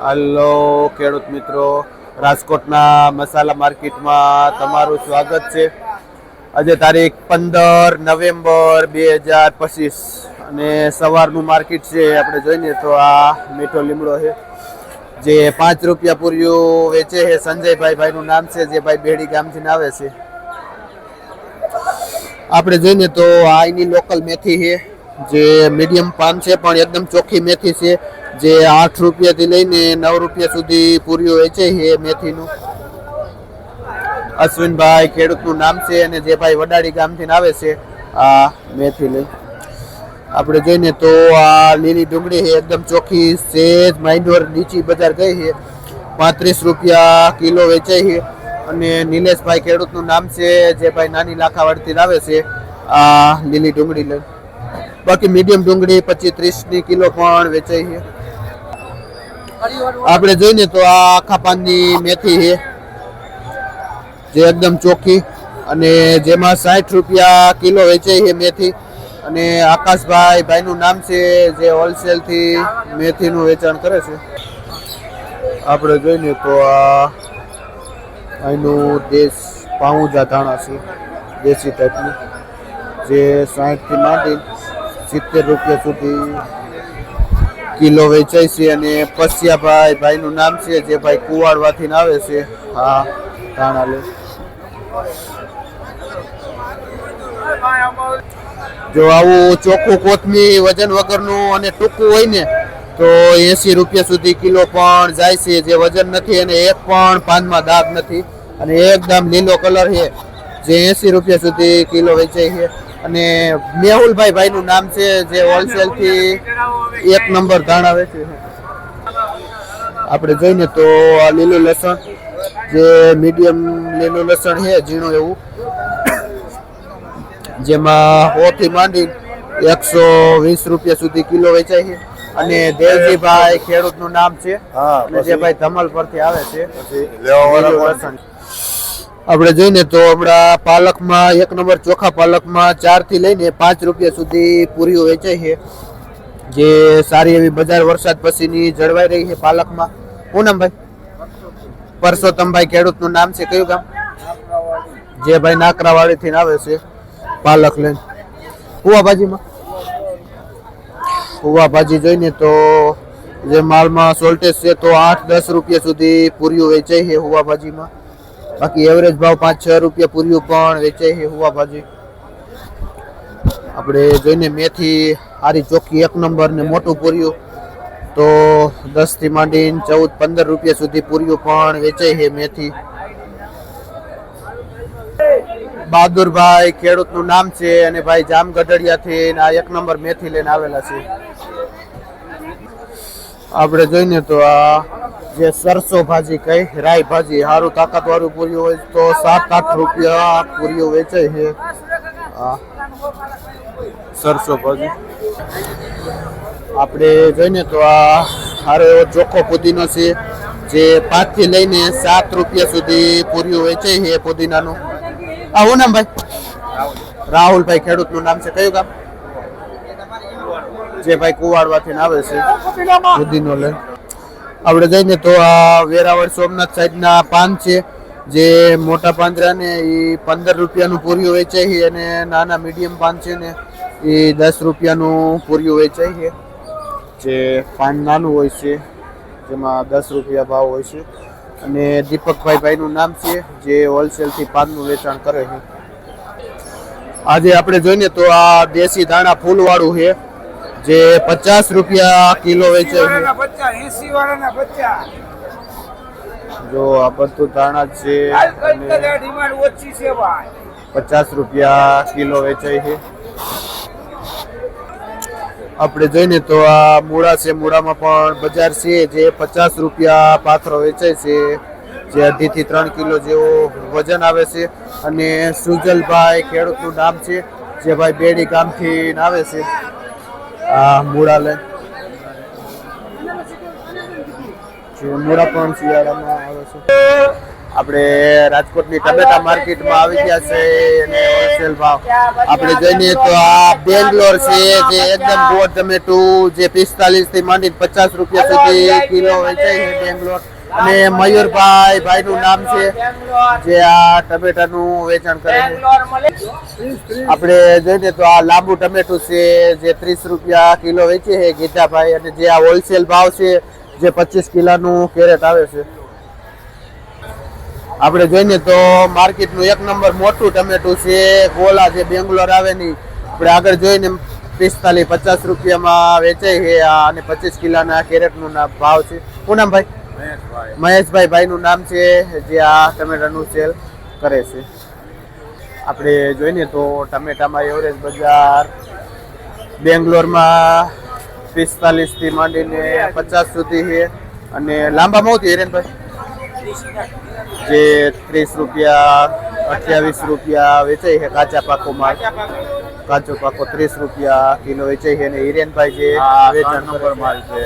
હાલો, ખેડૂત મિત્રો. રાજકોટના મસાલા માર્કેટમાં તમારું સ્વાગત છે. આજે તારીખ પંદર નવેમ્બર બે હજાર પચીસ અને સવારનું માર્કેટ છે. આપણે જોઈએ તો આ મીઠો લીમડો છે. જે પાંચ રૂપિયા પૂર્યું વેચે છે. સંજયભાઈ ભાઈનું નામ છે. જે ભાઈ બેડી ગામથી આવે છે. આપણે જોઈએ તો આ એની લોકલ મેથી છે. જે મીડિયમ પાન છે, પણ એકદમ ચોખ્ખી મેથી છે. જે આઠ રૂપિયાથી લઈને નવ રૂપિયા સુધી પૂરી હોય છે મેથીનું. અશ્વિનભાઈ ખેડૂતનું નામ છે અને જે ભાઈ વડાડી ગામથી આવે છે, આ મેથી લઈ. આપણે જોઈને તો આ લીલી ડુંગળી છે, એકદમ ચોખ્ખી સેજ માઇન્ડોર નીચી બજાર ગઈ છે. પાંત્રીસ રૂપિયા કિલો વેચાઈ છે અને નિલેશભાઈ ખેડૂતનું નામ છે, જે ભાઈ નાની લાખાવાડથી લાવે છે, આ લીલી ડુંગળી લઈ. બાકી મીડિયમ ડુંગળી પચીસ ત્રીસની કિલો પણ વેચાઈ છે. આપણે જોઈને તો આ આખા પાનની મેથી છે, જે એકદમ ચોખ્ખી અને જેમાં સાઠ રૂપિયા કિલો વેચાય છે મેથી. અને આકાશભાઈ ભાઈનું નામ છે, જે હોલસેલથી મેથીનું વેચાણ કરે છે. આપણે જોઈને તો આ અહીંનું દેશ પાઉજા ધાણા છે, દેશી ટાઈપનું. જે સાઠથી માંડી સિત્તેર રૂપિયા સુધી કિલો વેચાય છે અને પસિયાભાઈ ભાઈનું નામ છે, જે ભાઈ કુવાડવાથી આવે છે. હા ધાણા લે. જો આવું ચોખ્ખું કોથમી વજન વગરનું અને ટૂંકું હોય ને, તો એસી રૂપિયા સુધી કિલો પણ જાય છે. જે વજન નથી અને એક પણ પાનમાં દાગ નથી. અને એકદમ લીલો કલર છે. જે એસી રૂપિયા સુધી કિલો વેચાય છે. અને મેહુલભાઈ ભાઈનું નામ છે જે હોલસેલથી એક નંબર ધાણા વેચે છે. આપણે જોઈને તો આ લીલું લસણ જે મીડિયમ લીલું લસણ છે ઝીણું એવું. જેમાં ઓથી માંડી એકસો વીસ રૂપિયા સુધી કિલો વેચાય છે. અને દેવજીભાઈ ખેડૂતનું નામ છે. જે ભાઈ ધમલ પરથી આવે છે. લસણ. આપણે જોઈને તો હમણાં પાલકમાં, એક નંબર ચોખા પાલકમાં ચારથી લઈને પાંચ રૂપિયા સુધી પૂરીઓ વેચાય છે. જે સારી એવી બજાર વરસાદ પછીની જળવાઈ રહી છે પાલકમાં. પૂનમભાઈ પરસોત્તમભાઈ ખેડૂતનું નામ છે, કયું ગામ? જે ભાઈ નાકરાવાડીથી આવે છે, પાલક લઈને. હુવા ભાજીમાં? જોઈને તો જે માલમાં સોલ્ટેજ છે તો આઠ દસ રૂપિયા સુધી પૂરીઓ વેચાય છે હુવા ભાજીમાં. બાકી એવરેજ ભાવ પાંચ છ રૂપિયા પૂર્યું પણ વેચાય છે હુવા ભાજી. આપણે જોઈને મેથી સારી ચોખ્ખી એક નંબર ને મોટું પૂર્યું. તો દસથી માંડીને ચૌદ, પંદર રૂપિયા સુધી પૂર્યું પણ વેચાય છે મેથી. બહાદુરભાઈ ખેડૂતનું નામ છે અને ભાઈ જામગઢડિયાથી આ એક નંબર મેથી લઈને આવેલા છે. આપણે જોઈને તો આ જે સરસો ભાજી કઈ રાઈ ભાજી સારું તાકાત વાળું પૂર્યું હોય તો સાત આઠ રૂપિયા પૂરીઓ વેચાય છે. સરસો ભાજી. આપણે જોઈને તો આ સારો ચોખ્ખો પુદીનો છે, જે પાંચથી લઈને સાત રૂપિયા સુધી પૂરીઓ વેચાય છે પુદીનાનું. આ હું નામ ભાઈ? રાહુલભાઈ ખેડૂતનું નામ છે. કયું કામ જે ભાઈ કુવાડવાથી આવે છે. પુદીનો લઈ આપણે જઈને તો આ વેરાવળ સોમનાથ સાઈડના પાન છે, જે મોટા પાંદરાને એ પંદર રૂપિયાનું પૂર્યું વેચાય છે અને નાના મીડિયમ પાન છે ને એ દસ રૂપિયાનું પૂર્યું વેચાય છે. જે પાન નાનું હોય છે, જેમાં દસ રૂપિયા ભાવ હોય છે. અને દીપકભાઈ ભાઈનું નામ છે, જે હોલસેલથી પાનનું વેચાણ કરે છે. આજે આપણે જોઈએ તો આ દેશી દાણા ફૂલવાળું છે. જે પચાસ રૂપિયા કિલો છે. બચ્ચા જો આ બધું દાણા છે પચાસ રૂપિયા કિલો વેચાય છે. આપણે જોઈને તો આ મૂળા છે મૂળામાં પણ બજાર છે જે પચાસ રૂપિયા પાથરો વેચાય છે જે અઢી થી ત્રણ કિલો જેવો વજન આવે છે. અને સુજલભાઈ ખેડૂતનું નામ છે જે ભાઈ બેડી ગામથી આવે છે. આ મૂળા પણ શિયાળામાં આવે છે. આપણે રાજકોટની ટમેટા માર્કેટમાં આવી ગયા છે અને હોલસેલ ભાવ. આપણે જોઈએ તો આ બેંગ્લોર છે જે એકદમ ગોળ ટમેટું જે પિસ્તાલીસથી માંડીને પચાસ રૂપિયા સુધી કિલો વેચાય છે બેંગ્લોર. અને મયુરભાઈ ભાઈ નું નામ છે, જે આ ટમેટાનું વેચાણ કરે છે. આપણે જોઈએ તો આ લાંબુ ટમેટું છે, જે ત્રીસ રૂપિયા કિલો વેચે છે ગીતાભાઈ, અને જે આ હોલસેલ ભાવ છે, જે પચીસ કિલોનું કેરેટ આવે છે. આપણે જોઈએ તો માર્કેટનું એક નંબર મોટું ટમેટું છે, ગોલા જે બેંગ્લોર આવે ની આપણે આગળ જોઈને પિસ્તાલીસ પચાસ રૂપિયામાં વેચાય છે અને પચીસ કિલોના કેરેટનું ના ભાવ છે. શું નામ ભાઈ? મહેશભાઈ. ભાઈનું નામ છે જે આ ટમેટાનું સેલ કરે છે. આપણે જોઈએ તો ટમેટામાં એવરેજ બજાર બેંગ્લોરમાં પિસ્તાલીસથી માંડીને પચાસ સુધી છે. અને લાંબામાં હોતી હિરેનભાઈ? જે ત્રીસ રૂપિયા અઠ્યાવીસ રૂપિયા વેચાય છે કાચા પાકો માલ. કાચો પાકો ત્રીસ રૂપિયા કિલો વેચાય છે અને હિરેનભાઈ જે વેચાણ કરે છે.